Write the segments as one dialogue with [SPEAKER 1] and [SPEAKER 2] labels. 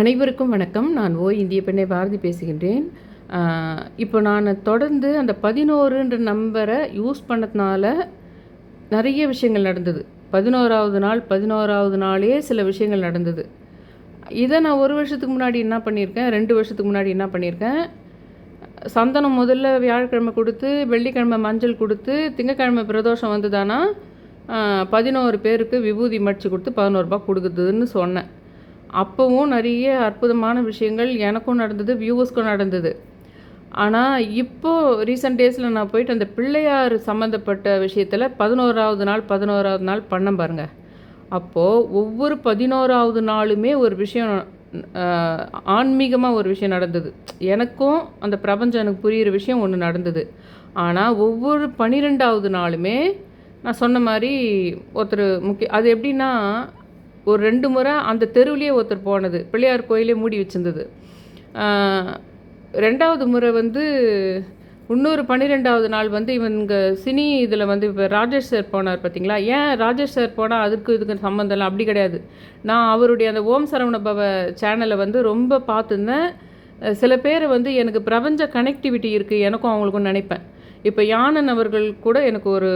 [SPEAKER 1] அனைவருக்கும் வணக்கம். நான் ஓ இந்திய பெண்ணை பாரதி பேசுகின்றேன். இப்போ நான் தொடர்ந்து அந்த பதினோருன்ற நம்பரை யூஸ் பண்ணதுனால நிறைய விஷயங்கள் நடந்தது. பதினோராவது நாள் பதினோராவது நாளே சில விஷயங்கள் நடந்தது. இதை நான் ஒரு வருஷத்துக்கு முன்னாடி என்ன பண்ணியிருக்கேன்? ரெண்டு வருஷத்துக்கு முன்னாடி என்ன பண்ணியிருக்கேன்? சந்தனம் முதல்ல வியாழக்கிழமை கொடுத்து வெள்ளிக்கிழமை மஞ்சள் கொடுத்து திங்கக்கிழமை பிரதோஷம் வந்ததானா? பதினோரு பேருக்கு விபூதி மடிச்சு கொடுத்து பதினோரு கொடுக்குதுன்னு சொன்னேன். அப்போவும் நிறைய அற்புதமான விஷயங்கள் எனக்கும் நடந்தது வியூவர்ஸ்க்கும் நடந்தது. ஆனால் இப்போது ரீசெண்ட் டேஸில் நான் போயிட்டு அந்த பிள்ளையார் சம்மந்தப்பட்ட விஷயத்தில் பதினோராவது நாள் பதினோராவது நாள் பண்ண பாருங்கள் அப்போது ஒவ்வொரு பதினோராவது நாளுமே ஒரு விஷயம் ஆன்மீகமாக ஒரு விஷயம் நடந்தது. எனக்கும் அந்த பிரபஞ்சம் எனக்கு புரிகிற விஷயம் ஒன்று நடந்தது. ஆனால் ஒவ்வொரு பன்னிரெண்டாவது நாளுமே நான் சொன்ன மாதிரி ஒருத்தர் முக்கிய அது எப்படின்னா ஒரு ரெண்டு முறை அந்த தெருவுலேயே ஒருத்தர் போனது. பிள்ளையார் கோயிலே மூடி வச்சிருந்தது. ரெண்டாவது முறை வந்து இன்னொரு பன்னிரெண்டாவது நாள் வந்து இவங்க சினி இதில் வந்து இப்போ ராஜேஷ் சார் போனார் பார்த்தீங்களா ஏன் ராஜேஷ் சார் போனால் அதுக்கு இதுக்கு சம்மந்தம் இல்லை? அப்படி கிடையாது. நான் அவருடைய அந்த ஓம் சரவண பவ சேனலை வந்து ரொம்ப பார்த்துருந்தேன். சில பேர் வந்து எனக்கு பிரபஞ்ச கனெக்டிவிட்டி இருக்குது எனக்கும் அவங்களுக்கும் நினைப்பேன். இப்போ யானன் அவர்கள் கூட எனக்கு ஒரு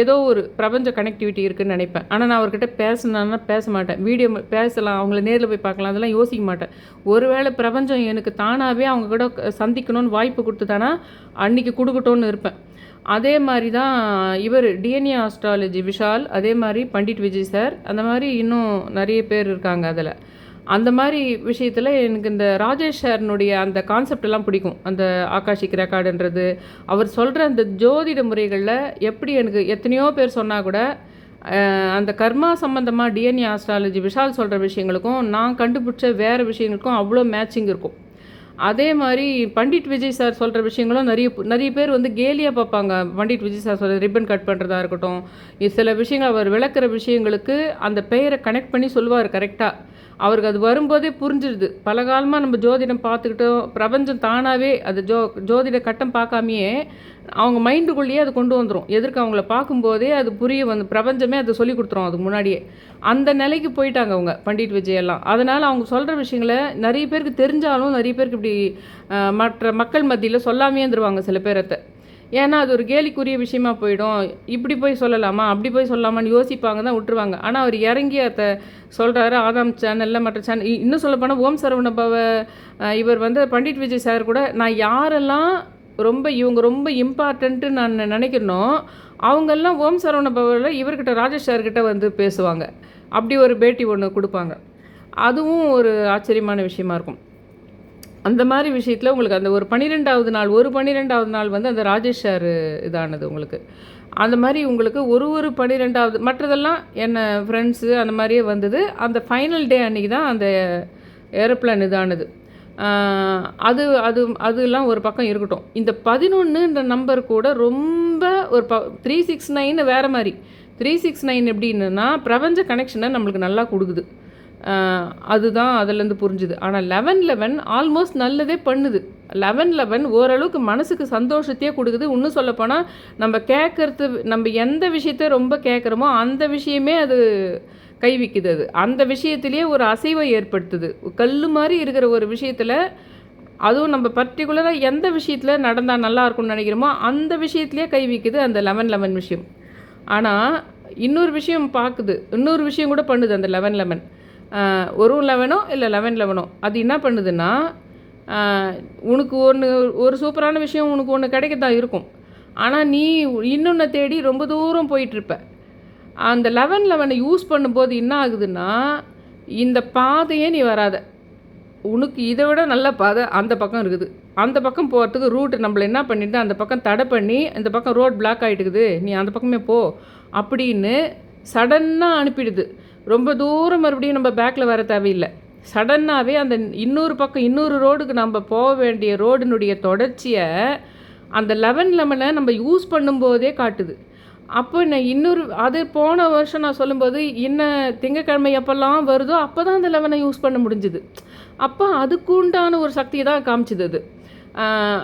[SPEAKER 1] ஏதோ ஒரு பிரபஞ்ச கனெக்டிவிட்டி இருக்குன்னு நினைப்பேன். ஆனால் நான் அவர்கிட்ட பேசினா பேச மாட்டேன். வீடியோ பேசலாம் அவங்கள நேரில் போய் பார்க்கலாம் அதெல்லாம் யோசிக்க மாட்டேன். ஒருவேளை பிரபஞ்சம் எனக்கு தானாகவே அவங்க கூட சந்திக்கணும்னு வாய்ப்பு கொடுத்துட்டானா அன்னைக்கு கொடுக்கட்டோன்னு இருப்பேன். அதே மாதிரி தான் இவர் டிஎன்ஏ ஆஸ்ட்ராலஜி விஷால் அதே மாதிரி பண்டிட் விஜய் சார் அந்த மாதிரி இன்னும் நிறைய பேர் இருக்காங்க அதில். அந்த மாதிரி விஷயத்தில் எனக்கு இந்த ராஜேஷ் சார்னுடைய அந்த கான்செப்ட் எல்லாம் பிடிக்கும். அந்த ஆகாஷிக் ரெக்கார்டுன்றது அவர் சொல்கிற அந்த ஜோதிட முறைகளில் எப்படி எனக்கு எத்தனையோ பேர் சொன்னால் கூட அந்த கர்மா சம்மந்தமாக டிஎன்ஏ ஆஸ்ட்ராலஜி விஷால் சொல்கிற விஷயங்களுக்கும் நான் கண்டுபிடிச்ச வேறு விஷயங்களுக்கும் அவ்வளோ மேட்சிங் இருக்கும். அதே மாதிரி பண்டிட் விஜய் சார் சொல்கிற விஷயங்களும் நிறைய பு- நிறைய பேர் வந்து கேலியாக பார்ப்பாங்க. பண்டிட் விஜய் சார் சொல்கிற ரிப்பன் கட் பண்ணுறதா இருக்கட்டும். சில விஷயங்கள் அவர் விளக்குற விஷயங்களுக்கு அந்த பெயரை கனெக்ட் பண்ணி சொல்லுவார் கரெக்டாக அவருக்கு அது வரும்போதே புரிஞ்சிடுது பல காலமாக நம்ம ஜோதிடம் பார்த்துக்கிட்டோம். பிரபஞ்சம் தானாகவே அது ஜோ ஜோதிட கட்டம் பார்க்காமையே அவங்க மைண்டுக்குள்ளேயே அது கொண்டு வந்துடும் எதிர்க்க அவங்கள பார்க்கும்போதே அது புரிய வந்து பிரபஞ்சமே அதை சொல்லி கொடுத்துரும் அதுக்கு முன்னாடியே. அந்த நிலைக்கு போயிட்டாங்க அவங்க பண்டிட் விஜய் எல்லாம். அதனால் அவங்க சொல்கிற விஷயங்களை நிறைய பேருக்கு தெரிஞ்சாலும் நிறைய பேருக்கு இப்படி மற்ற மக்கள் மத்தியில் சொல்லாமே இருந்துருவாங்க சில பேரத்தை ஏன்னா அது ஒரு கேலிக்குரிய விஷயமா போயிடும். இப்படி போய் சொல்லலாமா? அப்படி போய் சொல்லலாமான்னு யோசிப்பாங்க தான் விட்டுருவாங்க. ஆனால் அவர் இறங்கி அதை சொல்கிறாரு ஆதாம் சேனலில் மற்ற சேனல். இன்னும் சொல்லப்போனால் ஓம் சரவண பவ இவர் வந்து பண்டிட் விஜய் சார் கூட நான் யாரெல்லாம் ரொம்ப இவங்க ரொம்ப இம்பார்ட்டன்ட்டு நான் நினைக்கிறனோ அவங்கெல்லாம் ஓம் சரவண பவனில் இவர்கிட்ட ராஜேஷ் சார்கிட்ட வந்து பேசுவாங்க. அப்படி ஒரு பேட்டி ஒன்று கொடுப்பாங்க. அதுவும் ஒரு ஆச்சரியமான விஷயமா இருக்கும். அந்த மாதிரி விஷயத்தில் உங்களுக்கு அந்த ஒரு பன்னிரெண்டாவது நாள் ஒரு பன்னிரெண்டாவது நாள் வந்து அந்த ராஜேஷ் சார் இதானது உங்களுக்கு. அந்த மாதிரி உங்களுக்கு ஒரு ஒரு பன்னிரெண்டாவது மற்றதெல்லாம் என்ன ஃப்ரெண்ட்ஸு அந்த மாதிரியே வந்தது. அந்த ஃபைனல் டே அன்றைக்கி தான் அந்த ஏரோப்ளேன் இதானது. அது அது அதெல்லாம் ஒரு பக்கம் இருக்கட்டும். இந்த பதினொன்றுன்ற நம்பர் கூட ரொம்ப ஒரு ப த்ரீ சிக்ஸ் நைன் வேறு மாதிரி. த்ரீ சிக்ஸ் நைன் எப்படின்னா பிரபஞ்ச கனெக்ஷனை நம்மளுக்கு நல்லா கொடுக்குது. அதுதான் அதுலேருந்து புரிஞ்சுது. ஆனால் லெவன் லெவன் ஆல்மோஸ்ட் நல்லதே பண்ணுது. லெவன் லெவன் ஓரளவுக்கு மனசுக்கு சந்தோஷத்தையே கொடுக்குது. இன்னும் சொல்லப்போனால் நம்ம கேட்குறது நம்ம எந்த விஷயத்த ரொம்ப கேட்குறோமோ அந்த விஷயமே அது கைவிக்குது அது. அந்த விஷயத்திலேயே ஒரு அசைவை ஏற்படுத்துது. கல் மாதிரி இருக்கிற ஒரு விஷயத்தில் அதுவும் நம்ம பர்டிகுலராக எந்த விஷயத்தில் நடந்தால் நல்லா இருக்கும்னு நினைக்கிறோமோ அந்த விஷயத்துலேயே கைவிக்குது அந்த லெவன் லெவன் விஷயம். ஆனால் இன்னொரு விஷயம் பார்க்குது. இன்னொரு விஷயம் கூட பண்ணுது அந்த லெவன் லெவன் ஒரு லெவனோ இல்லை லெவன் லெவனோ. அது என்ன பண்ணுதுன்னா உனக்கு ஒன்று ஒரு சூப்பரான விஷயம் உனக்கு ஒன்று கிடைக்க தான் இருக்கும். ஆனால் நீ இன்னொன்று தேடி ரொம்ப தூரம் போயிட்டுருப்ப. அந்த லெவன் லெவனை யூஸ் பண்ணும்போது என்ன ஆகுதுன்னா இந்த பாதையே நீ வராத. உனக்கு இதை விட நல்ல பாதை அந்த பக்கம் இருக்குது. அந்த பக்கம் போகிறதுக்கு ரூட் நம்மள என்ன பண்ணிட்டு அந்த பக்கம் தடை பண்ணி இந்த பக்கம் ரோட் பிளாக் ஆகிட்டுக்குது நீ அந்த பக்கமே போ. அப்படின்னு சடன்னாக அனுப்பிடுது. ரொம்ப தூரம் மறுபடியும் நம்ம பேக்கில் வர தேவையில்லை. சடன்னாகவே அந்த இன்னொரு பக்கம் இன்னொரு ரோடுக்கு நம்ம போக வேண்டிய ரோடினுடைய தொடர்ச்சியை அந்த லெவன் லெமனை நம்ம யூஸ் பண்ணும்போதே காட்டுது. அப்போ நான் இன்னொரு அது போன வருஷம் நான் சொல்லும்போது என்ன திங்கக்கிழமை எப்போல்லாம் வருதோ அப்போ தான் அந்த லெவனை யூஸ் பண்ண முடிஞ்சுது. அப்போ அதுக்கு உண்டான ஒரு சக்தியை தான் காமிச்சுது அது.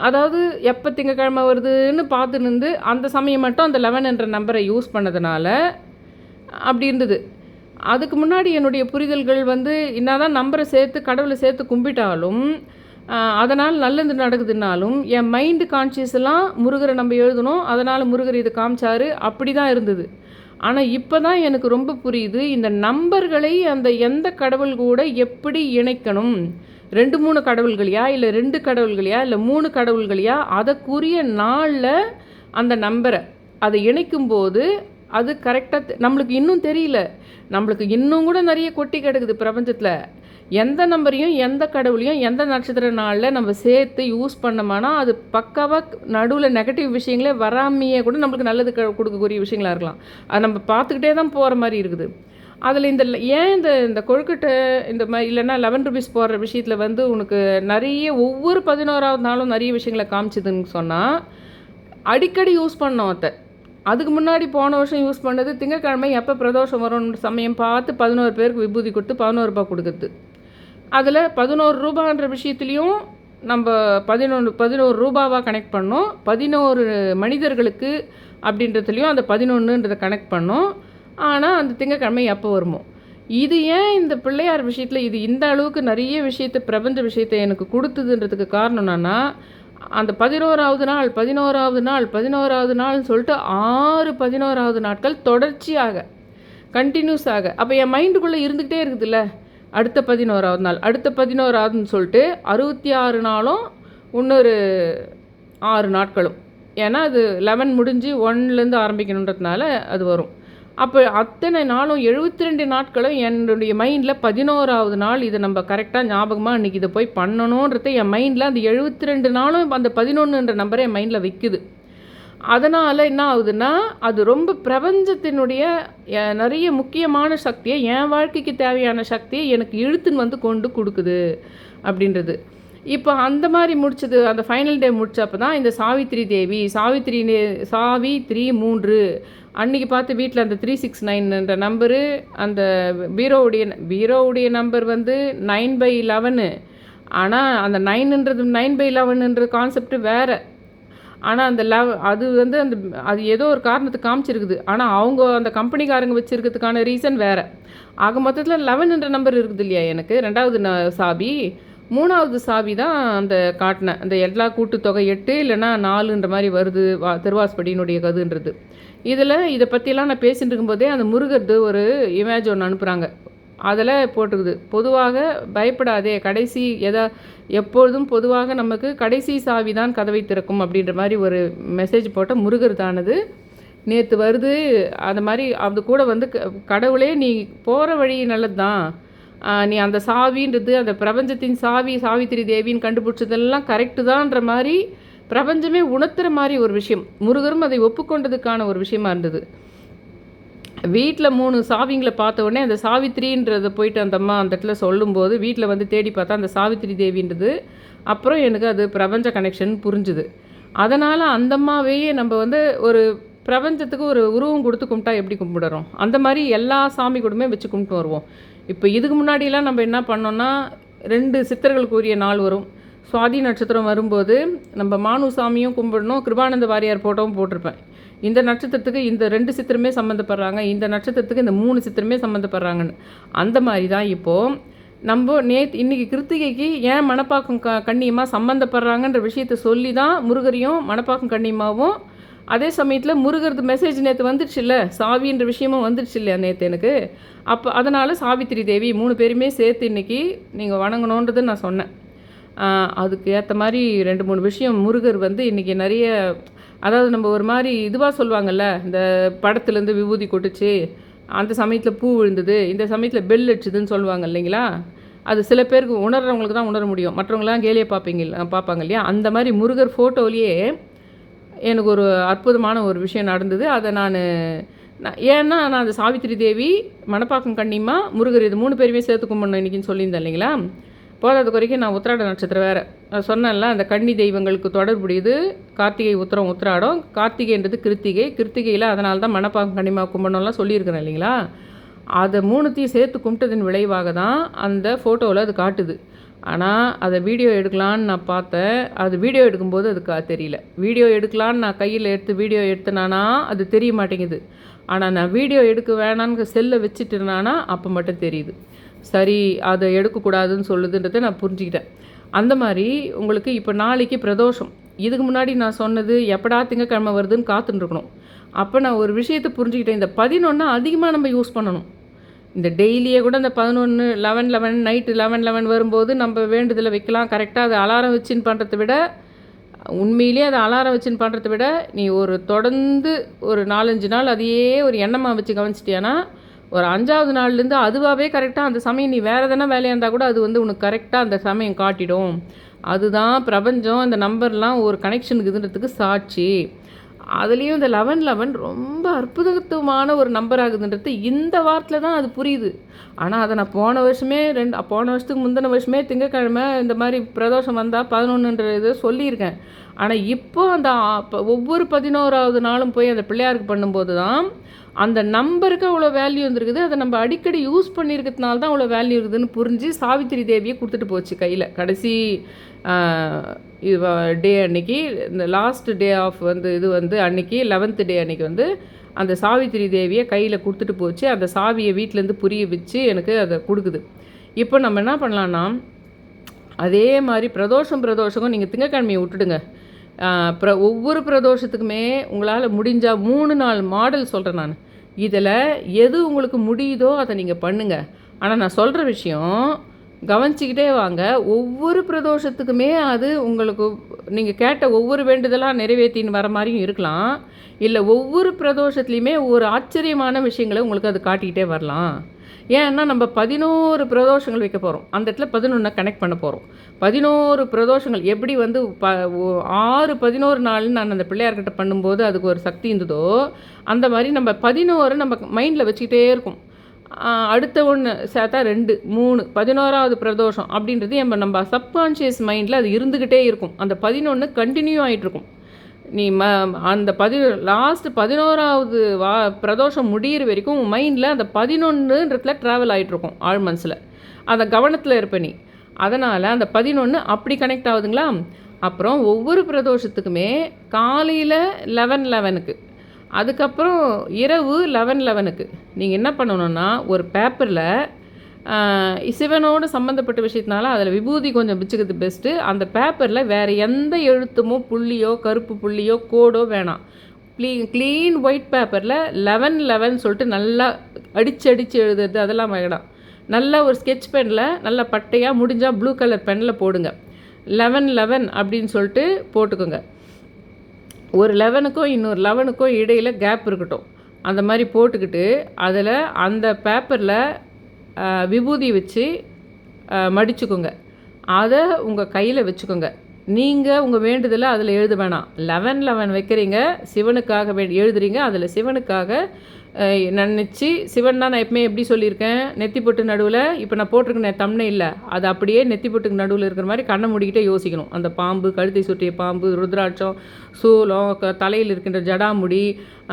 [SPEAKER 1] அதாவது எப்போ திங்கக்கிழமை வருதுன்னு பார்த்து நின்று அந்த சமயம் மட்டும் அந்த லெவன் என்ற நம்பரை யூஸ் பண்ணதுனால அப்படி இருந்தது. அதுக்கு முன்னாடி என்னுடைய புரிதல்கள் வந்து என்னதான் நம்பரை சேர்த்து கடவுளை சேர்த்து கும்பிட்டாலும் அதனால் நல்லது நடக்குதுன்னாலும் என் மைண்டு கான்ஷியஸ்லாம் முருகரை நம்ம எழுதணும் அதனால் முருகர் இதை காமிச்சாரு அப்படி தான் இருந்தது. ஆனால் இப்போ தான் எனக்கு ரொம்ப புரியுது இந்த நம்பர்களை அந்த எந்த கடவுள் கூட எப்படி இணைக்கணும்? ரெண்டு மூணு கடவுள்களையா இல்லை ரெண்டு கடவுள்களையா இல்லை மூணு கடவுள்களையா அதற்குரிய நாளில் அந்த நம்பரை அதை இணைக்கும் போது அது கரெக்டாக நம்மளுக்கு இன்னும் தெரியல. நம்மளுக்கு இன்னும் கூட நிறைய கொட்டி கிடக்குது பிரபஞ்சத்தில். எந்த நம்பரையும் எந்த கடவுளையும் எந்த நட்சத்திர நாளில் நம்ம சேர்த்து யூஸ் பண்ணோம்னா அது பக்காவாக நடுவில் நெகட்டிவ் விஷயங்களே வராமையே கூட நம்மளுக்கு நல்லது க கொடுக்கக்கூடிய விஷயங்களாக இருக்கலாம். அது நம்ம பார்த்துக்கிட்டே தான் போகிற மாதிரி இருக்குது. அதில் இந்த ஏன் இந்த இந்த கொழுக்கட்டை இந்த மாதிரி இல்லைன்னா லெவன் ருபீஸ் போடுற விஷயத்தில் வந்து உனக்கு நிறைய ஒவ்வொரு பதினோராவது நாளும் நிறைய விஷயங்களை காமிச்சதுன்னு சொன்னால் அடிக்கடி யூஸ் பண்ணோம் அதை. அதுக்கு முன்னாடி போன வருஷம் யூஸ் பண்ணது திங்கக்கிழமை எப்போ பிரதோஷம் வரும்னு சமயம் பார்த்து பதினோரு பேருக்கு விபூதி கொடுத்து பதினோரு ரூபா கொடுக்குறது. அதில் பதினோரு ரூபான்ற விஷயத்துலேயும் நம்ம பதினொன்று பதினோரு ரூபாவாக கனெக்ட் பண்ணோம். பதினோரு மனிதர்களுக்கு அப்படின்றதுலையும் அந்த பதினொன்றுன்றதை கனெக்ட் பண்ணோம். ஆனால் அந்த திங்கக்கிழமை எப்போ வருமோ? இது ஏன் இந்த பிள்ளையார் விஷயத்தில் இது இந்த அளவுக்கு நிறைய விஷயத்தை பிரபஞ்ச விஷயத்தை எனக்கு கொடுத்ததுன்றதுக்கு காரணம் என்னன்னா அந்த பதினோராவது நாள் பதினோராவது நாள் பதினோராவது நாள்னு சொல்லிட்டு ஆறு பதினோராவது நாட்கள் தொடர்ச்சியாக கண்டினியூஸாக அப்போ என் மைண்டுக்குள்ளே இருந்துக்கிட்டே இருக்குதுல்ல அடுத்த பதினோராவது நாள். அடுத்த பதினோராவதுன்னு சொல்லிட்டு அறுபத்தி ஆறு நாளும் இன்னொரு ஆறு நாட்களும். ஏன்னா அது லெவன் முடிஞ்சு ஒன்லேருந்து ஆரம்பிக்கணுன்றதுனால அது வரும். அப்போ அத்தனை நாளும் எழுபத்தி ரெண்டு நாட்களும் என்னுடைய மைண்டில் பதினோராவது நாள் இதை நம்ம கரெக்டாக ஞாபகமாக இன்றைக்கி இதை போய் பண்ணணுன்றதை என் மைண்டில் அந்த எழுபத்தி ரெண்டு நாளும் அந்த பதினொன்றுன்ற நம்பரை என் மைண்டில் வைக்குது. அதனால் என்ன ஆகுதுன்னா அது ரொம்ப பிரபஞ்சத்தினுடைய நிறைய முக்கியமான சக்தியை என் வாழ்க்கைக்கு தேவையான சக்தியை எனக்கு இழுத்துன்னு வந்து கொண்டு கொடுக்குது அப்படின்றது. இப்போ அந்த மாதிரி முடிச்சது அந்த ஃபைனல் டே முடித்தப்போ தான் இந்த சாவித்ரி தேவி சாவித்ரி சாவி த்ரீ மூன்று. அன்றைக்கி பார்த்து வீட்டில் அந்த த்ரீ சிக்ஸ் நைன்ன்ற நம்பரு அந்த பீரோவுடைய பீரோவுடைய நம்பர் வந்து நைன் பை லெவனு ஆனால் அந்த நைனுன்றது நைன் பை லெவனுன்ற கான்செப்ட் வேறு. ஆனால் அந்த லெவ அது வந்து அந்த அது ஏதோ ஒரு காரணத்துக்கு காமிச்சிருக்குது. ஆனால் அவங்க அந்த கம்பெனிக்காரங்க வச்சுருக்கிறதுக்கான ரீசன் வேறு. ஆக மொத்தத்தில் லெவன்ன்ற நம்பர் இருக்குது இல்லையா எனக்கு? ரெண்டாவது சாபி. மூணாவது சாவி தான் அந்த காட்டினேன் அந்த எல்லா கூட்டுத்தொகை எட்டு இல்லைன்னா நாலுன்ற மாதிரி வருது வா திருவாஸ்படியினுடைய கதுன்றது. இதில் இதை பற்றிலாம் நான் பேசிட்டு இருக்கும்போதே அந்த முருகர்து ஒரு இமேஜ் ஒன்று அனுப்புகிறாங்க அதில் போட்டுக்குது பொதுவாக பயப்படாதே கடைசி எதா எப்பொழுதும் பொதுவாக நமக்கு கடைசி சாவி தான் கதவை திறக்கும் அப்படின்ற மாதிரி ஒரு மெசேஜ் போட்ட முருகர் தானது நேற்று வருது அந்த மாதிரி அது கூட வந்து கடவுளே நீ போகிற வழி நல்லது தான் நீ அந்த சாவின்றது அந்த பிரபஞ்சத்தின் சாவி சாவித்திரி தேவின்னு கண்டுபிடிச்சதெல்லாம் கரெக்டு தான்ற மாதிரி பிரபஞ்சமே உணர்த்துற மாதிரி ஒரு விஷயம். முருகரும் அதை ஒப்புக்கொண்டதுக்கான ஒரு விஷயமா இருந்தது. வீட்டில் மூணு சாவிங்களை பார்த்த உடனே அந்த சாவித்திரின்றதை போயிட்டு அந்த அம்மா அந்த இடத்துல சொல்லும்போது வீட்டில் வந்து தேடி பார்த்தா அந்த சாவித்திரி தேவின்றது அப்புறம் எனக்கு அது பிரபஞ்ச கனெக்ஷன் புரிஞ்சுது. அதனால் அந்த அம்மாவையே நம்ம வந்து ஒரு பிரபஞ்சத்துக்கு ஒரு உருவம் கொடுத்து கும்பிட்டா எப்படி கும்பிடுறோம்? அந்த மாதிரி எல்லா சாமி கூடமே வச்சு கும்பிட்டு வருவோம். இப்போ இதுக்கு முன்னாடிலாம் நம்ம என்ன பண்ணோன்னா ரெண்டு சித்தர்களுக்கு உரிய நாள் வரும். சுவாதி நட்சத்திரம் வரும்போது நம்ம மானு சாமியும் கும்பிடணும் கிருபானந்த வாரியார் போட்டோவும் போட்டிருப்பேன். இந்த நட்சத்திரத்துக்கு இந்த ரெண்டு சித்திரமே சம்மந்தப்படுறாங்க இந்த நட்சத்திரத்துக்கு இந்த மூணு சித்திரமே சம்மந்தப்படுறாங்கன்னு. அந்த மாதிரி தான் இப்போது நம்ம நேற்று இன்றைக்கி கிருத்திகைக்கு ஏன் மணப்பாக்கம் க கண்ணியமாக சம்மந்தப்படுறாங்கன்ற விஷயத்த சொல்லி தான் முருகரையும் மணப்பாக்கம் கண்ணியமாகவும் அதே சமயத்தில் முருகரது மெசேஜ் நேற்று வந்துடுச்சுல்ல சாவின்ற விஷயமும் வந்துடுச்சு இல்லையா நேற்று எனக்கு? அப்போ அதனால் சாவித்திரி தேவி மூணு பேருமே சேர்த்து இன்றைக்கி நீங்கள் வணங்கணுன்றது நான் சொன்னேன். அதுக்கு ஏற்ற மாதிரி ரெண்டு மூணு விஷயம் முருகர் வந்து இன்றைக்கி நிறைய அதாவது நம்ம ஒரு மாதிரி இதுவாக சொல்லுவாங்கள்ல இந்த படத்துலேருந்து விபூதி கொட்டுச்சு அந்த சமயத்தில் பூ விழுந்தது இந்த சமயத்தில் பெல் அடிச்சுதுன்னு சொல்லுவாங்க இல்லைங்களா? அது சில பேருக்கு உணர்றவங்களுக்கு தான் உணர முடியும். மற்றவங்களாம் கேலியை பார்ப்பீங்க பார்ப்பாங்க இல்லையா? அந்த மாதிரி முருகர் ஃபோட்டோலேயே எனக்கு ஒரு அற்புதமான ஒரு விஷயம் நடந்தது. அதை நான் ஏன்னா நான் அந்த சாவித்திரி தேவி மணப்பாக்கம் கண்ணிமா முருகர் இது மூணு பேருமே சேர்த்து கும்பிடணும் இன்றைக்கின்னு சொல்லியிருந்தேன் இல்லைங்களா? போதாத குறைக்கும் நான் உத்திராட நட்சத்திரம் வேறு. நான் சொன்னேன்ல அந்த கன்னி தெய்வங்களுக்கு தொடர்புடையது கார்த்திகை உத்திரம் உத்திராடம் கார்த்திகைன்றது கிருத்திகை கிருத்திகையில் அதனால தான் மணப்பாக்கம் கன்னிமா கும்பிடணும்லாம் சொல்லியிருக்கிறேன் இல்லைங்களா? அதை மூணுத்தையும் சேர்த்து கும்பிட்டதின் விளைவாக தான் அந்த ஃபோட்டோவில் அது காட்டுது. ஆனால் அதை வீடியோ எடுக்கலான்னு நான் பார்த்தேன். அது வீடியோ எடுக்கும்போது அதுக்கு தெரியல. வீடியோ எடுக்கலான்னு நான் கையில் எடுத்து வீடியோ எடுத்தனானா அது தெரிய மாட்டேங்குது. ஆனால் நான் வீடியோ எடுக்க வேணான்னு செல்லை வச்சுட்டுனானா அப்போ மட்டும் தெரியுது. சரி அதை எடுக்கக்கூடாதுன்னு சொல்லுதுன்றதை நான் புரிஞ்சுக்கிட்டேன். அந்த மாதிரி உங்களுக்கு இப்போ நாளைக்கு பிரதோஷம். இதுக்கு முன்னாடி நான் சொன்னது எப்படா திங்கக்கிழமை வருதுன்னு காத்துட்டுருக்கணும் அப்போ நான் ஒரு விஷயத்தை புரிஞ்சுக்கிட்டேன். இந்த பதினொன்று அதிகமாக நம்ம யூஸ் பண்ணணும். இந்த டெய்லியே கூட அந்த பதினொன்று eleven eleven night eleven eleven வரும்போது நம்ம வேண்டுதலை வைக்கலாம். கரெக்டாக அது அலாரம் வச்சுன்னு பண்ணுறத விட உண்மையிலேயே அதை அலாரம் வச்சுன்னு பண்ணுறத விட நீ ஒரு தொடர்ந்து ஒரு நாலஞ்சு நாள் அதையே ஒரு எண்ணமாக வச்சு கவனிச்சிட்டியானா ஒரு அஞ்சாவது நாள்லேருந்து அதுவாகவே கரெக்டாக அந்த சமயம் நீ வேறு எதனா வேலையாக இருந்தால் கூட அது வந்து உனக்கு கரெக்டாக அந்த சமயம் காட்டிடும். அதுதான் பிரபஞ்சம் இந்த நம்பர்லாம் ஒரு கனெக்ஷனுக்கு இதுன்றதுக்கு சாட்சி. அதுலேயும் இந்த லெவன் லெவன் ரொம்ப அற்புதத்துவமான ஒரு நம்பர் ஆகுதுன்றது இந்த வாரத்தில் தான் அது புரியுது. ஆனால் அதை நான் போன வருஷமே ரெண்டு போன வருஷத்துக்கு முந்தின வருஷமே திங்கக்கிழமை இந்த மாதிரி பிரதோஷம் வந்தால் பதினொன்றுன்ற இது சொல்லியிருக்கேன். ஆனால் இப்போ அந்த ஒவ்வொரு பதினோராவது நாளும் போய் அந்த பிள்ளையாருக்கு பண்ணும்போது தான் அந்த நம்பருக்கு அவ்வளோ வேல்யூ வந்துருக்குது. அதை நம்ம அடிக்கடி யூஸ் பண்ணியிருக்கிறதுனால தான் அவ்வளோ வேல்யூ இருக்குதுன்னு புரிஞ்சு சாவித்திரி தேவியை கொடுத்துட்டு போச்சு கையில். கடைசி டே அன்னைக்கு இந்த லாஸ்ட் டே ஆஃப் வந்து இது வந்து அன்னைக்கு லெவன்த்து டே அன்னைக்கு வந்து அந்த சாவித்திரி தேவியை கையில் கொடுத்துட்டு போச்சு. அந்த சாவியை வீட்டிலேருந்து புரிய வச்சு எனக்கு அதை கொடுக்குது. இப்போ நம்ம என்ன பண்ணலான்னா அதே மாதிரி பிரதோஷம் பிரதோஷமும் நீங்கள் திங்கக்கிழமையை விட்டுடுங்க. ப்ர ஒவ்வொரு பிரதோஷத்துக்குமே உங்களால் முடிஞ்சால் மூணு நாள் மாடல் சொல்கிறேன் நான். இதில் எது உங்களுக்கு முடியுதோ அதை நீங்கள் பண்ணுங்கள் ஆனால் நான் சொல்கிற விஷயம் கவனிச்சிக்கிட்டே வாங்க. ஒவ்வொரு பிரதோஷத்துக்குமே அது உங்களுக்கு நீங்கள் கேட்ட ஒவ்வொரு வேண்டுதலாக நிறைவேற்றின்னு வர மாதிரியும் இருக்கலாம். இல்லை ஒவ்வொரு பிரதோஷத்துலேயுமே ஒரு ஆச்சரியமான விஷயங்களை உங்களுக்கு அது காட்டிக்கிட்டே வரலாம். ஏன்னா நம்ம பதினோரு பிரதோஷங்கள் வைக்க போகிறோம் அந்த இடத்துல பதினொன்றை கனெக்ட் பண்ண போகிறோம் பதினோரு பிரதோஷங்கள் எப்படி வந்து ப ஆறு பதினோரு நாள்னு நான் அந்த பிள்ளையார்கிட்ட பண்ணும்போது அதுக்கு ஒரு சக்தி இருந்ததோ அந்த மாதிரி நம்ம பதினோரு நம்ம மைண்டில் வச்சுக்கிட்டே இருக்கும். அடுத்த ஒன்று சேர்த்தா ரெண்டு மூணு பதினோராவது பிரதோஷம் அப்படின்றது நம்ம நம்ம சப்கான்ஷியஸ் மைண்டில் அது இருந்துக்கிட்டே இருக்கும். அந்த பதினொன்று கண்டினியூ ஆகிட்டுருக்கும் நீ ம அந்த பதி லாஸ்ட்டு பதினோராவது வா பிரதோஷம் முடிகிற வரைக்கும் உன் மைண்டில் அந்த பதினொன்றுன்றதுல ட்ராவல் ஆகிட்ருக்கும் ஆழ் மனசில். அதை கவனத்தில் இருப்ப நீ. அதனால் அந்த பதினொன்று அப்படி கனெக்ட் ஆகுதுங்களா? அப்புறம் ஒவ்வொரு பிரதோஷத்துக்குமே காலையில் லெவன் லெவனுக்கு அதுக்கப்புறம் இரவு லெவன் லெவனுக்கு நீங்கள் என்ன பண்ணணுன்னா ஒரு பேப்பரில் சிவனோடு சம்மந்தப்பட்ட விஷயத்தினால அதில் விபூதி கொஞ்சம் பிச்சுக்கிறது பெஸ்ட்டு அந்த பேப்பரில் வேறு எந்த எழுத்துமோ புள்ளியோ கருப்பு புள்ளியோ கோடோ வேணாம். க்ளீ க்ளீன் ஒயிட் பேப்பரில் லெவன் லெவன் சொல்லிட்டு நல்லா அடித்து அடித்து எழுதுறது அதெல்லாம் வேணாம். நல்ல ஒரு ஸ்கெட்ச் பெனில் நல்லா பட்டையாக முடிஞ்சால் ப்ளூ கலர் பெனில் போடுங்க. லெவன் லெவன் அப்படின்னு சொல்லிட்டு போட்டுக்கோங்க. ஒரு லெவனுக்கும் இன்னொரு லெவனுக்கும் இடையில் கேப் இருக்கட்டும். அந்த மாதிரி போட்டுக்கிட்டு அதில் அந்த பேப்பரில் விபூதி வச்சு மடிச்சுக்கோங்க. அதை உங்கள் கையில் வச்சுக்கோங்க. நீங்கள் உங்கள் வேண்டுதலை அதில் எழுத வேணாம். லெவன் லெவன் வைக்கிறீங்க சிவனுக்காக வே எழுதுறீங்க அதில் சிவனுக்காக நினச்சி சிவன் தான் நான் எப்பவுமே எப்படி சொல்லியிருக்கேன்? நெத்தி பொட்டு நடுவில் இப்போ நான் போட்டிருக்கேன் தம்னே இல்லை. அது அப்படியே நெத்தி பொட்டுக்கு நடுவில் இருக்கிற மாதிரி கண்ணை மூடிக்கிட்டே யோசிக்கணும். அந்த பாம்பு கழுத்தை சுற்றிய பாம்பு ருத்ராட்சம் சூலம் க தலையில் இருக்கின்ற ஜடாமுடி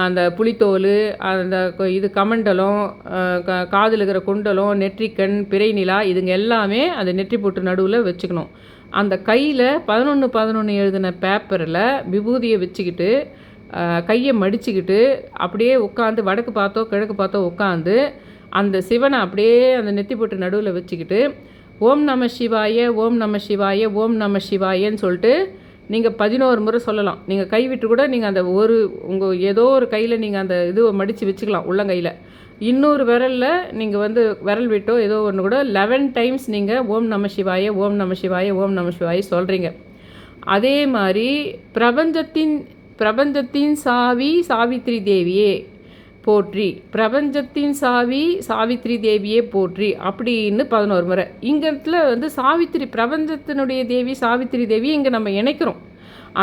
[SPEAKER 1] அந்த புளித்தோல் அந்த இது கமண்டலம் காதில் இருக்கிற குண்டலம் நெற்றிக்கண் பிறை நிலா இதுங்க எல்லாமே அந்த நெற்றி பொட்டு நடுவில் வச்சுக்கணும். அந்த கையில் பதினொன்று பதினொன்று எழுதின பேப்பரில் விபூதியை வச்சுக்கிட்டு கையை மடிச்சுக்கிட்டு அப்படியே உட்காந்து வடக்கு பார்த்தோ கிழக்கு பார்த்தோ உட்காந்து அந்த சிவனை அப்படியே அந்த நெத்தி போட்டு நடுவில் வச்சுக்கிட்டு ஓம் நம சிவாய ஓம் நம சிவாய ஓம் நம சிவாயன்னு சொல்லிட்டு நீங்கள் பதினோரு முறை சொல்லலாம். நீங்கள் கைவிட்டு கூட நீங்கள் அந்த ஒரு உங்கள் ஏதோ ஒரு கையில் நீங்கள் அந்த இதுவை மடித்து வச்சுக்கலாம் உள்ளங்கையில். இன்னொரு விரலில் நீங்கள் வந்து விரல் விட்டோ ஏதோ ஒன்று கூட லெவன் டைம்ஸ் நீங்கள் ஓம் நம சிவாய ஓம் நம சிவாய ஓம் நம சிவாய சொல்கிறீங்க அதே மாதிரி பிரபஞ்சத்தின் பிரபஞ்சத்தின் சாவி சாவித்ரி தேவியே போற்றி. பிரபஞ்சத்தின் சாவி சாவித்ரி தேவியே போற்றி அப்படின்னு பதினோரு முறை. இங்கத்தில் வந்து சாவித்திரி பிரபஞ்சத்தினுடைய தேவி சாவித்ரி தேவி இங்கே நம்ம இணைக்கிறோம்.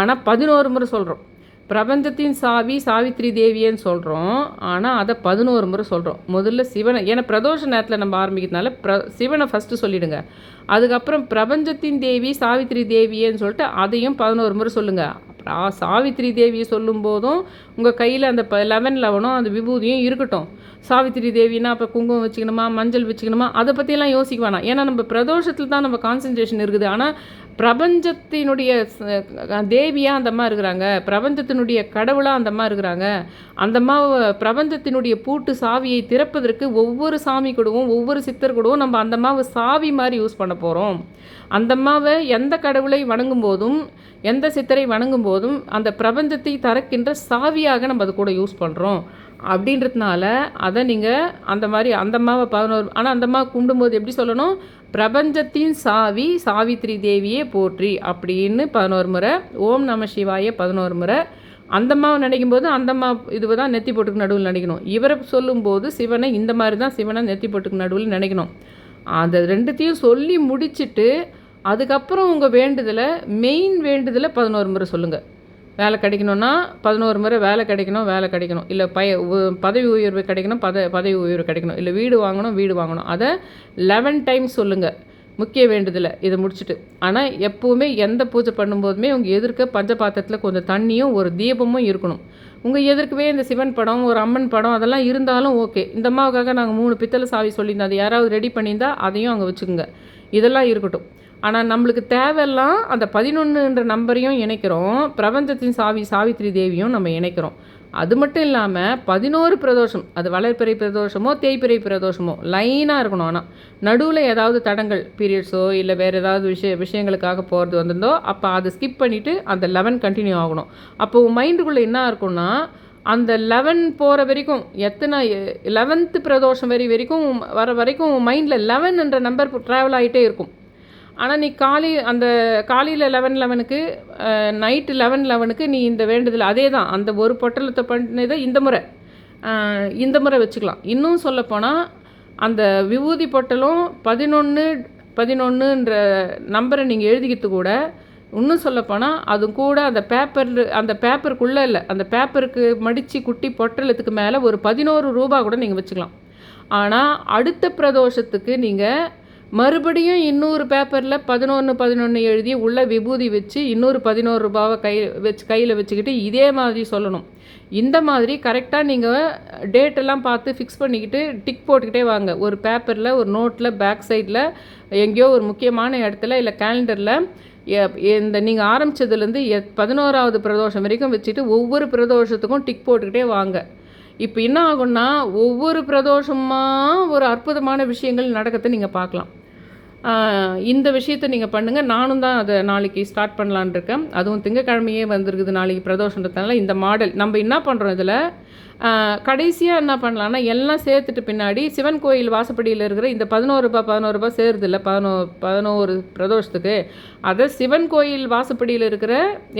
[SPEAKER 1] ஆனால் பதினோரு முறை சொல்கிறோம் பிரபஞ்சத்தின் சாவி சாவித்ரி தேவியன்னு சொல்கிறோம் ஆனால் அதை பதினோரு முறை சொல்கிறோம் முதல்ல சிவனை ஏன்னா பிரதோஷ நேரத்தில் நம்ம ஆரம்பிக்கிறதுனால ப்ர சிவனை ஃபஸ்ட்டு சொல்லிவிடுங்க அதுக்கப்புறம் பிரபஞ்சத்தின் தேவி சாவித்ரி தேவியேன்னு சொல்லிட்டு அதையும் பதினோரு முறை சொல்லுங்கள் சாவித்திரி தேவியை சொல்லும் போதும் உங்கள் கையில் அந்த ப லெவன் லெவனும் அந்த விபூதியும் இருக்கட்டும். சாவித்திரி தேவினா அப்போ குங்குமம் வச்சுக்கணுமா மஞ்சள் வச்சுக்கணுமா அதை பற்றியெல்லாம் யோசிக்க வேணாம். ஏன்னா நம்ம பிரதோஷத்தில் தான் நம்ம கான்சன்ட்ரேஷன் இருக்குது. ஆனால் பிரபஞ்சத்தினுடைய தேவியாக அந்த அம்மா இருக்கிறாங்க. பிரபஞ்சத்தினுடைய கடவுளாக அந்த அம்மா இருக்கிறாங்க. அந்த அம்மா பிரபஞ்சத்தினுடைய பூட்டு சாவியை திறப்பதற்கு ஒவ்வொரு சாமி கூடவும் ஒவ்வொரு சித்தர் கூடவும் நம்ம அந்த அம்மாவை சாவி மாதிரி யூஸ் பண்ண போகிறோம் அந்த அம்மாவை எந்த கடவுளை வணங்கும் போதும் எந்த சித்தரை வணங்கும் போதும் அந்த பிரபஞ்சத்தை தரக்கின்ற சாவியாக நம்ம அது கூட யூஸ் பண்ணுறோம் அப்படின்றதுனால அதை நீங்கள் அந்த மாதிரி அந்த அம்மாவை பதினோரு ஆனால் அந்த அம்மா கும்பிடும்போது எப்படி சொல்லணும்? பிரபஞ்சத்தின் சாவி சாவித்ரி தேவியே போற்றி அப்படின்னு பதினோரு முறை ஓம் நம சிவாய பதினோரு முறை அந்த அம்மாவை நினைக்கும் போது அந்த அம்மா இது தான் நெத்தி போட்டுக்கு நடுவில் நினைக்கணும். இவரை சொல்லும்போது சிவனை இந்த மாதிரி தான் சிவனை நெத்தி போட்டுக்கு நடுவில் நினைக்கணும். அந்த ரெண்டுத்தையும் சொல்லி முடிச்சுட்டு அதுக்கப்புறம் உங்கள் வேண்டுதலை மெயின் வேண்டுதலை பதினோரு முறை சொல்லுங்கள் வேலை கிடைக்கணும்னா பதினோரு முறை வேலை கிடைக்கணும் வேலை கிடைக்கணும். இல்லை பய பதவி உயர்வு கிடைக்கணும் பத பதவி உயர்வு கிடைக்கணும். இல்லை வீடு வாங்கணும் வீடு வாங்கணும். அதை லெவன் டைம் சொல்லுங்கள் முக்கிய வேண்டுதலை. இதை முடிச்சுட்டு. ஆனால் எப்போவுமே எந்த பூஜை பண்ணும்போதுமே உங்கள் எதிர்க்க பஞ்சபாத்திரத்தில் கொஞ்சம் தண்ணியும் ஒரு தீபமும் இருக்கணும். உங்கள் எதிர்க்கவே இந்த சிவன் படம் ஒரு அம்மன் படம் அதெல்லாம் இருந்தாலும் ஓகே. இந்த அம்மாவுக்காக நாங்கள் மூணு பித்தளை சாவி சொல்லியிருந்தோம். அது யாராவது ரெடி பண்ணியிருந்தால் அதையும் அங்கே வச்சுக்கோங்க. இதெல்லாம் இருக்கட்டும். ஆனால் நம்மளுக்கு தேவையெல்லாம் அந்த பதினொன்றுன்ற நம்பரையும் இணைக்கிறோம். பிரபஞ்சத்தின் சாவி சாவித்ரி தேவியும் நம்ம இணைக்கிறோம். அது மட்டும் இல்லாமல் பதினோரு பிரதோஷம் அது வளர்ப்பிறை பிரதோஷமோ தேய்ப்பிறை பிரதோஷமோ லைனாக இருக்கணும். ஆனால் நடுவில் ஏதாவது தடங்கள் பீரியட்ஸோ இல்லை வேறு ஏதாவது விஷய விஷயங்களுக்காக போகிறது வந்திருந்தோ அப்போ அதை ஸ்கிப் பண்ணிவிட்டு அந்த லெவன் கண்டினியூ ஆகணும். அப்போ உன் மைண்டுக்குள்ளே என்ன இருக்கும்னா அந்த லெவன் போகிற வரைக்கும் எத்தனை லெவன்த்து பிரதோஷம் வரி வரைக்கும் வர வரைக்கும் மைண்டில் லெவன் என்ற நம்பர் ட்ராவல் ஆகிட்டே இருக்கும். ஆனால் நீ காலை அந்த காலையில் லெவன் லெவனுக்கு நைட்டு லெவன் லெவனுக்கு நீ இந்த வேண்டுதல் அதே தான் அந்த ஒரு பொட்டலத்தை பண்ணதை இந்த முறை. இந்த முறை வச்சுக்கலாம். இன்னும் சொல்லப்போனால் அந்த விபூதி பொட்டலும் பதினொன்று பதினொன்றுன்ற நம்பரை நீங்கள் எழுதிக்கிட்டு கூட இன்னும் சொல்லப்போனால் அது கூட அந்த பேப்பர் அந்த பேப்பருக்குள்ளே இல்லை அந்த பேப்பருக்கு மடித்து குட்டி பொட்டலத்துக்கு மேலே ஒரு பதினோரு ரூபா கூட நீங்கள் வச்சுக்கலாம். ஆனால் அடுத்த பிரதோஷத்துக்கு நீங்கள் மறுபடியும் இன்னொரு பேப்பரில் பதினொன்று பதினொன்று எழுதி உள்ள விபூதி வச்சு இன்னொரு பதினோரு ரூபாவை கை வச்சு கையில் வச்சுக்கிட்டு இதே மாதிரி சொல்லணும். இந்த மாதிரி கரெக்டாக நீங்கள் டேட்டெல்லாம் பார்த்து ஃபிக்ஸ் பண்ணிக்கிட்டு டிக் போட்டுக்கிட்டே வாங்க. ஒரு பேப்பரில் ஒரு நோட்டில் பேக் சைடில் எங்கேயோ ஒரு முக்கியமான இடத்துல இல்லை கேலண்டரில் இந்த நீங்கள் ஆரம்பித்ததுலேருந்து எ பதினோராவது பிரதோஷம் வரைக்கும் வச்சுட்டு ஒவ்வொரு பிரதோஷத்துக்கும் டிக் போட்டுக்கிட்டே வாங்க. இப்போ என்ன ஆகும்னா ஒவ்வொரு பிரதோஷமாக ஒரு அற்புதமான விஷயங்கள் நடக்கிறத நீங்கள் பார்க்கலாம். இந்த விஷயத்தை நீங்கள் பண்ணுங்கள் நானும் தான் அதை நாளைக்கு ஸ்டார்ட் பண்ணலான் இருக்கேன். அதுவும் திங்கக்கிழமையே வந்திருக்குது நாளைக்கு பிரதோஷன்றதுனால இந்த மாடல். நம்ம என்ன பண்ணுறோம் இதில்? கடைசியாக என்ன பண்ணலான்னா எல்லாம் சேர்த்துட்டு பின்னாடி சிவன் கோயில் வாசப்படியில் இருக்கிற இந்த பதினோரு ரூபாய் பதினோரு ரூபாய் சேருது இல்லை பதினோ பதினோரு பிரதோஷத்துக்கு. அதை சிவன் கோயில் வாசப்படியில் இருக்கிற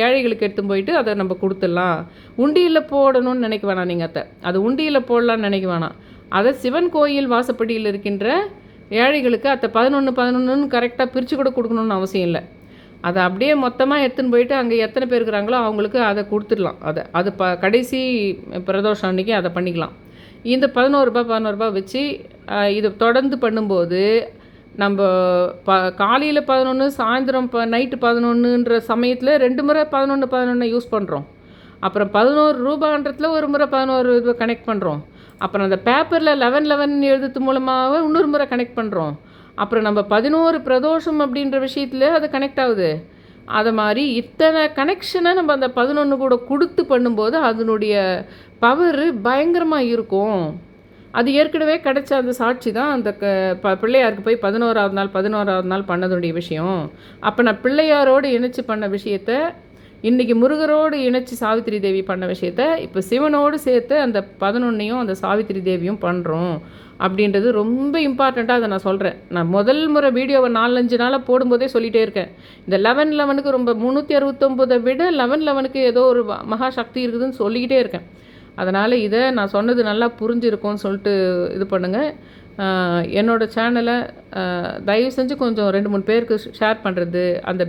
[SPEAKER 1] ஏழைகளுக்கு எடுத்து போயிட்டு அதை நம்ம கொடுத்துடலாம். உண்டியில் போடணும்னு நினைக்க வேணாம் நீங்கள் அதை அது உண்டியில் போடலான்னு நினைக்க வேணாம். அதை சிவன் கோயில் வாசப்படியில் இருக்கின்ற ஏழைகளுக்கு அத்தை பதினொன்று பதினொன்றுன்னு கரெக்டாக பிரித்து கூட கொடுக்கணுன்னு அவசியம் இல்லை. அதை அப்படியே மொத்தமாக எடுத்துன்னு போயிட்டு அங்கே எத்தனை பேர் இருக்கிறாங்களோ அவங்களுக்கு அதை கொடுத்துடலாம். அதை அது ப கடைசி பிரதோஷம் அன்றைக்கி அதை பண்ணிக்கலாம். இந்த பதினோருபா பதினோருபா வச்சு இது தொடர்ந்து பண்ணும்போது நம்ம ப காலையில் பதினொன்று சாயந்தரம் ப நைட்டு பதினொன்றுன்ற சமயத்தில் ரெண்டு முறை பதினொன்று பதினொன்று யூஸ் பண்ணுறோம் அப்புறம் பதினோரு ரூபான்றத்தில் ஒரு முறை பதினோரு ரூபா கனெக்ட் பண்ணுறோம் அப்புறம் அந்த பேப்பரில் லெவன் லெவன் எழுதுறது மூலமாக இன்னொரு முறை கனெக்ட் பண்ணுறோம் அப்புறம் நம்ம பதினோரு பிரதோஷம் அப்படின்ற விஷயத்தில் அது கனெக்ட் ஆகுது. அதை மாதிரி இத்தனை கனெக்ஷனை நம்ம அந்த பதினொன்று கூட கொடுத்து பண்ணும்போது அதனுடைய பவர் பயங்கரமாக இருக்கும். அது ஏற்கனவே கிடைச்ச அந்த சாட்சி தான் அந்த க ப பிள்ளையாருக்கு போய் பதினோராவது நாள் பதினோராவது நாள் பண்ணதுடைய விஷயம். அப்போ நான் பிள்ளையாரோடு இணைச்சி பண்ண விஷயத்த இன்றைக்கி முருகரோடு இணைச்சி சாவித்திரி தேவி பண்ண விஷயத்த இப்போ சிவனோடு சேர்த்து அந்த பதினொன்னையும் அந்த சாவித்திரி தேவியும் பண்ணுறோம் அப்படின்றது ரொம்ப இம்பார்ட்டண்ட்டாக அதை நான் சொல்கிறேன் நான் முதல் முறை வீடியோவை நாலஞ்சு நாளாக போடும்போதே சொல்லிகிட்டே இருக்கேன். இந்த லெவன் லெவனுக்கு ரொம்ப முந்நூற்றி அறுபத்தொம்போதை விட லெவன் லெவனுக்கு ஏதோ ஒரு மகா சக்தி இருக்குதுன்னு சொல்லிக்கிட்டே இருக்கேன். அதனால் இதை நான் சொன்னது நல்லா புரிஞ்சிருக்கும்னு சொல்லிட்டு இது பண்ணுங்கள் என்னோடய சேனலை தயவு செஞ்சு கொஞ்சம் ரெண்டு மூணு பேருக்கு ஷேர் பண்ணுறது அந்த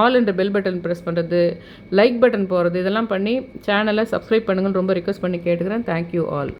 [SPEAKER 1] ஆல் என்ற பெல் பட்டன் ப்ரெஸ் பண்ணுறது லைக் பட்டன் போகிறது இதெல்லாம் பண்ணி சேனலை சப்ஸ்கிரைப் பண்ணுங்கன்னு ரொம்ப ரிக்வஸ்ட் பண்ணி கேட்டுக்கிறேன். Thank you all